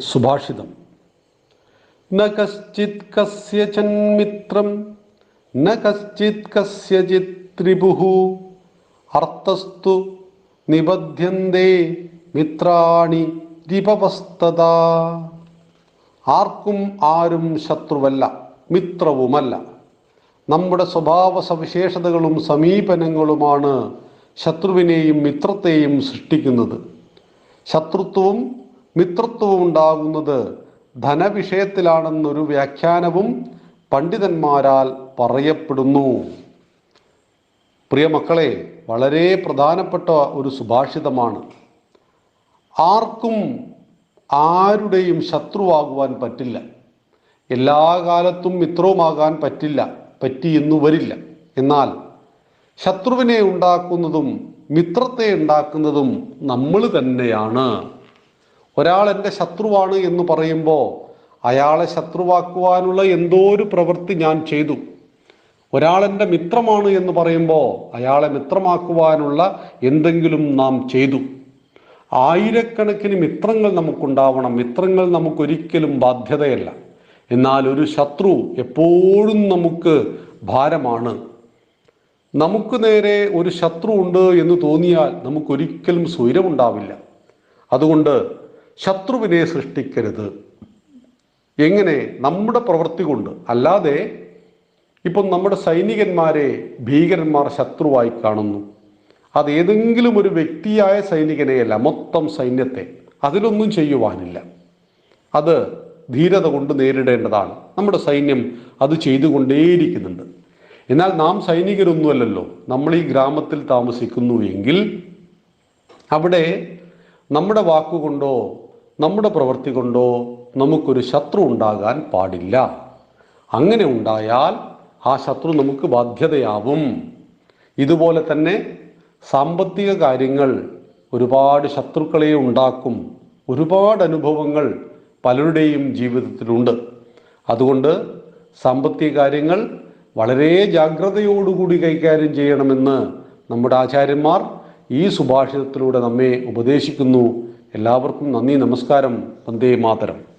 സുഭാഷിതം. ന കശ്ചിത് കസ്യചന്മിത്രം ന കശ്ചിത് കസ്യചിത് ത്രിപുഹു അർത്ഥസ്തു നിബധ്യന്തേ മിത്രാണി രിപവസ്തത ആർക്കും ആരും ശത്രുവല്ല മിത്രവുമല്ല. നമ്മുടെ സ്വഭാവ സവിശേഷതകളും സമീപനങ്ങളുമാണ് ശത്രുവിനെയും മിത്രത്തെയും സൃഷ്ടിക്കുന്നത്. ശത്രുത്വവും മിത്രത്വവും ഉണ്ടാകുന്നത് ധനവിഷയത്തിലാണെന്നൊരു വ്യാഖ്യാനവും പണ്ഡിതന്മാരാൽ പറയപ്പെടുന്നു. പ്രിയ മക്കളെ വളരെ പ്രധാനപ്പെട്ട ഒരു സുഭാഷിതമാണ്. ആർക്കും ആരുടെയും ശത്രുവാകുവാൻ പറ്റില്ല. എല്ലാ കാലത്തും മിത്രവുമാകാൻ പറ്റില്ല പറ്റിയെന്നു വരില്ല. എന്നാൽ ശത്രുവിനെ ഉണ്ടാക്കുന്നതും മിത്രത്തെ ഉണ്ടാക്കുന്നതും നമ്മൾ തന്നെയാണ്. ഒരാൾ എന്റെ ശത്രുവാണ് എന്ന് പറയുമ്പോൾ അയാളെ ശത്രുവാക്കുവാനുള്ള എന്തോ ഒരു പ്രവൃത്തി ഞാൻ ചെയ്തു. ഒരാൾ എന്റെ മിത്രമാണ് എന്ന് പറയുമ്പോൾ അയാളെ മിത്രമാക്കുവാനുള്ള എന്തെങ്കിലും നാം ചെയ്തു. ആയിരക്കണക്കിന് മിത്രങ്ങൾ നമുക്കുണ്ടാവണം. മിത്രങ്ങൾ നമുക്കൊരിക്കലും ബാധ്യതയല്ല. എന്നാൽ ഒരു ശത്രു എപ്പോഴും നമുക്ക് ഭാരമാണ്. നമുക്ക് നേരെ ഒരു ശത്രു ഉണ്ട് എന്ന് തോന്നിയാൽ നമുക്കൊരിക്കലും സ്വൈരമുണ്ടാവില്ല. അതുകൊണ്ട് ശത്രുവിനെ സൃഷ്ടിക്കരുത്. എങ്ങനെ? നമ്മുടെ പ്രവൃത്തി കൊണ്ട്. അല്ലാതെ ഇപ്പം നമ്മുടെ സൈനികന്മാരെ ഭീകരന്മാർ ശത്രുവായി കാണുന്നു. അത് ഏതെങ്കിലും ഒരു വ്യക്തിയായ സൈനികനെയല്ല മൊത്തം സൈന്യത്തെ. അതിലൊന്നും ചെയ്യുവാനില്ല. അത് ധീരത കൊണ്ട് നേരിടേണ്ടതാണ്. നമ്മുടെ സൈന്യം അത് ചെയ്തുകൊണ്ടേയിരിക്കുന്നുണ്ട്. എന്നാൽ നാം സൈനികരൊന്നുമല്ലല്ലോ. നമ്മൾ ഈ ഗ്രാമത്തിൽ താമസിക്കുന്നു എങ്കിൽ അവിടെ നമ്മുടെ വാക്കുകൊണ്ടോ നമ്മുടെ പ്രവൃത്തി കൊണ്ടോ നമുക്കൊരു ശത്രു ഉണ്ടാകാൻ പാടില്ല. അങ്ങനെ ഉണ്ടായാൽ ആ ശത്രു നമുക്ക് ബാധ്യതയാവും. ഇതുപോലെ തന്നെ സാമ്പത്തിക കാര്യങ്ങൾ ഒരുപാട് ശത്രുക്കളെ ഉണ്ടാക്കും. ഒരുപാട് അനുഭവങ്ങൾ പലരുടെയും ജീവിതത്തിലുണ്ട്. അതുകൊണ്ട് സാമ്പത്തിക കാര്യങ്ങൾ വളരെ ജാഗ്രതയോടുകൂടി കൈകാര്യം ചെയ്യണമെന്ന് നമ്മുടെ ആചാര്യന്മാർ ഈ സുഭാഷിതത്തിലൂടെ നമ്മെ ഉപദേശിക്കുന്നു. എല്ലാവർക്കും നന്ദി നമസ്കാരം വന്ദേ മാതരം.